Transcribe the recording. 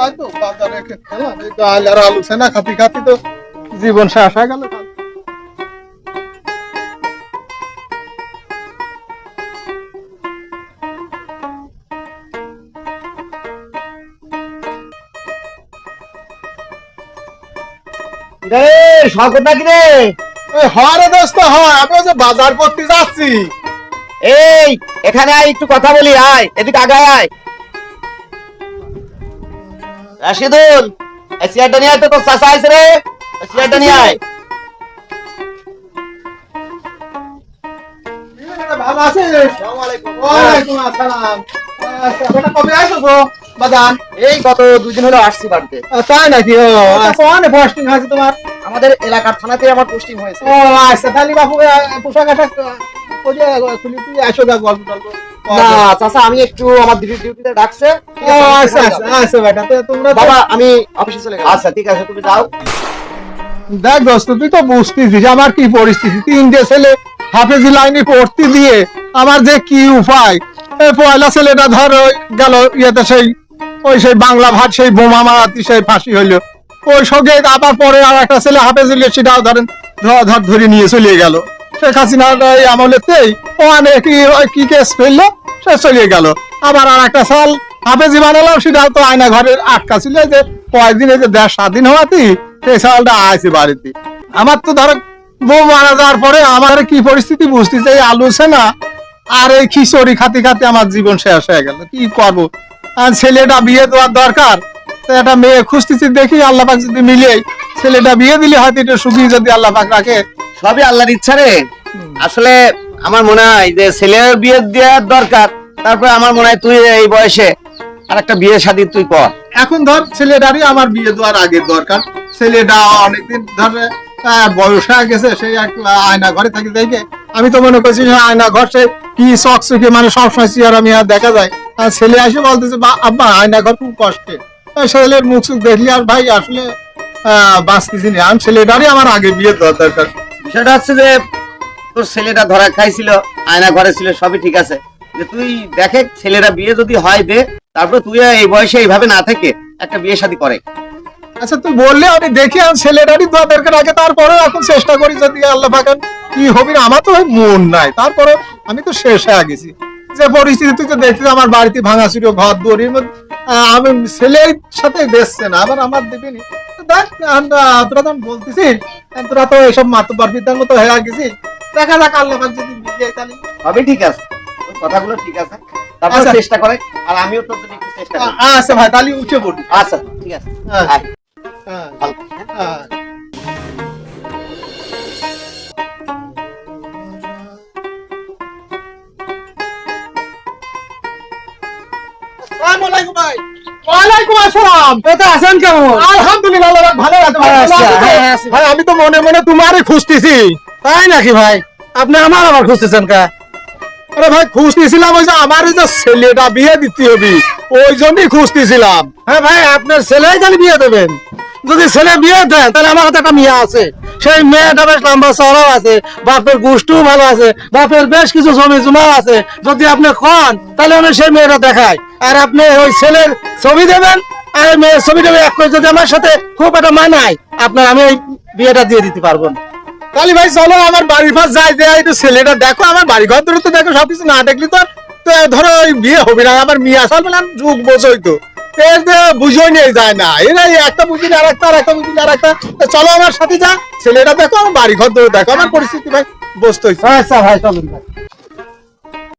হয়তো বাজারে খেলাম এই ডাল আর আলু সেনা খাতি খাতি তো জীবন শেষ হয়ে গেল। রে শঙ্কর নাকি রে? এই হয় দোস্ত হয়। আমি যে বাজার করতে যাচ্ছি। এই এখানে আয় একটু কথা বলি আয়। এদিকে আগায় আয়। রাশিদুল এই চেয়ারটা নিয়ে তো তোর আইছে রে। এই চেয়ারটা নিয়ে আয়। ভালো আছিস ওয়ালাইকুম আসসালাম। আচ্ছা, বেটা কবে আসছো গো? এই গত দুদিন হলো আসছি বাড়িতে। তাই নাকি? ও কোন পোস্টিং আছে তোমার। আমাদের এলাকার থানাতে আমার পোস্টিং হয়েছে। ও আচ্ছা তাহলে বাপু পোশাক আশাক আহ, করে, আহ, খুলি তুই আসো গা গল্প টল্প না চাচা আমি একটু আমার ডিউটি ডিউটিতে ডাকছে। আচ্ছা আচ্ছা। আচ্ছা বেটা। তোমরা বাবা আমি অফিসে চলে গেলাম। আচ্ছা ঠিক আছে তুমি যাও। দেখ দোস্ত তুই তো বুঝতেছিস আমার কি পরিস্থিতি। তিনটে ছেলে হাফেজি লাইনে পড়তে দিয়ে আমার যে কি উপায়? এই পয়লা ছেলেটা ধর গেল ইয়েতে সেই ওই সেই বাংলা ভাত সেই বোমা মারাতি সেই ফাঁসি হইল। ওই সঙ্গে আবার পরে আর একটা ছেলে হাফেজ হইল সেটাও ধরেন ধর ধর ধরে নিয়ে চলে গেল। শেখ হাসিনার আমলেতেই ও অনেক কি- কি কেস ফেলল সে চলে গেল। আবার আর একটা সাল হাফেজি বানালাম সেটাও তো আয়না ঘরের আটকা ছিল যে কয়েকদিন এই যে দেশ স্বাধীন হওয়াতে সেই সালটা আছে বাড়িতে। আমার তো ধরো, বউ মারা যাওয়ার পরে আমার কি পরিস্থিতি বুঝতেছে, এই আলু না, আর এই খিচুড়ি খাতে খাতে আমার জীবন শেষ হয়ে গেল, কি করব? ছেলেটা বিয়ে দেওয়ার দরকার, তো একটা মেয়ে খুঁজতেছি, দেখি আল্লাহ পাক যদি মিলে ছেলেটা বিয়ে দিলে হয়তো একটু সুখী যদি আল্লাহ পাক রাখে। সবই আল্লাহর ইচ্ছা রে। আসলে আমার মনে হয় যে ছেলের বিয়ে দেওয়ার দরকার, তারপরে আমার মনে হয় তুই এই বয়সে আর একটা বিয়ে শাদী তুই কর। এখন ধর ছেলেটারই আমার বিয়ে দেওয়ার আগে দরকার। ছেলেটা অনেকদিন ধরে বয়স হয়ে গেছে সেই এক আয়না ঘরে থাকি দেখে। আমি তো মনে করছি আয়না ঘর সে কি চক চকে মানে সবসময় চেয়ার আমি আর দেখা যায়। ছেলে এসে বলতেছে "বা, আব্বা আয়না ঘর খুব কষ্টে। ছেলের মুখ চুখ দেখলি আর ভাই আসলে আহ, বাঁচতেছি না। আমি ছেলেটারই আমার আগে বিয়ে দেওয়ার দরকার। বিষয়টা হচ্ছে যে তোর ছেলেটা ধরা খাইছিল আয়না ঘরে ছিল সবই ঠিক আছে। যে তুই দেখে ছেলেরা বিয়ে যদি হয় দে তারপরে তুই এই বয়সে এইভাবে না থেকে একটা বিয়ে শাদী করে। আচ্ছা তুই বললে আমি দেখি আমি ছেলেটারই দরকার। আগে তারপরে এখন চেষ্টা করি যদি আল্লাহ পাকেন কি হবে না আমার তো মন নাই। তারপরে আমি তো শেষ হয়ে গেছি। যে পরিস্থিতি তুই তো দেখছিস আমার বাড়িতে ভাঙা ছিল ঘর মধ্যে আমি ছেলের সাথে দেখছে না আবার আমার দিবিনি দেখ তোরা তো বলতেছি তোরা তো এইসব মাতবার বিদ্যার মতো হয়ে গেছিস দেখা যাক আল্লাহ যদি তাহলে। সবই ঠিক আছে। কথাগুলো ঠিক আছে। তারপর আচ্ছা। চেষ্টা করে আর আমিও তোর জন্য একটু চেষ্টা করি। আচ্ছা ভাই তাহলে উঠে পড়ি। আচ্ছা ঠিক আছে। হ্যাঁ। আয়, হ্যাঁ ভালো। হ্যাঁ আসসালামু আলাইকুম ভাই। ওয়ালাইকুম আসসালাম। তো আছেন কেমন? আলহামদুলিল্লাহ আল্লাহ ভালো আছে ভাই। আচ্ছা, হ্যাঁ, আছি। ভাই আমি তো মনে মনে তোমারই খুঁজতেছি। তাই নাকি ভাই? আপনি আমার আবার খুঁজতেছেন কা? আরে ভাই, খুঁজতেছিলাম ওই যে আমার ওই যে ছেলেটা বিয়ে দিতে হবে, ওই জন্যই খুঁজতেছিলাম। হ্যাঁ ভাই, আপনার ছেলেই তাহলে বিয়ে দেবেন। যদি ছেলে বিয়ে দেয়, তাহলে আমার হাতে একটা মেয়ে আছে। সেই মেয়েটা বেশ লম্বা চড়াও আছে, বাপের গোষ্ঠীও ভালো আছে, বাপের বেশ কিছু জমি জমা আছে। যদি আপনি খান, তাহলে আমি সেই মেয়েটা দেখাই। আর আপনি ওই ছেলের ছবি দেবেন, আর মেয়ের ছবি দেবেন, এক যদি আমার সাথে খুব একটা মানায়, আপনার আমি ওই বিয়েটা দিয়ে দিতে পারব। না। তাহলে ভাই, চলো আমার বাড়ির পাশ যাই যে ছেলেটা দেখো, আমার বাড়ি ঘর ধরে তো দেখো সবকিছু না দেখলি তো। ধরো, ওই বিয়ে হবে না, আমার মেয়ে আসার পেলাম যুগ বোঝোই তো। বুঝোই নিয়ে যায় না। এরা একটা বুঝিনি আর একটা আর একটা বুঝিনি আর একটা চলো আমার সাথে যা, ছেলেটা দেখো, আমার বাড়ি ঘর দূরে দেখো, আমার পরিস্থিতি ভাই বসতে আচ্ছা ভাই, চলুন ভাই।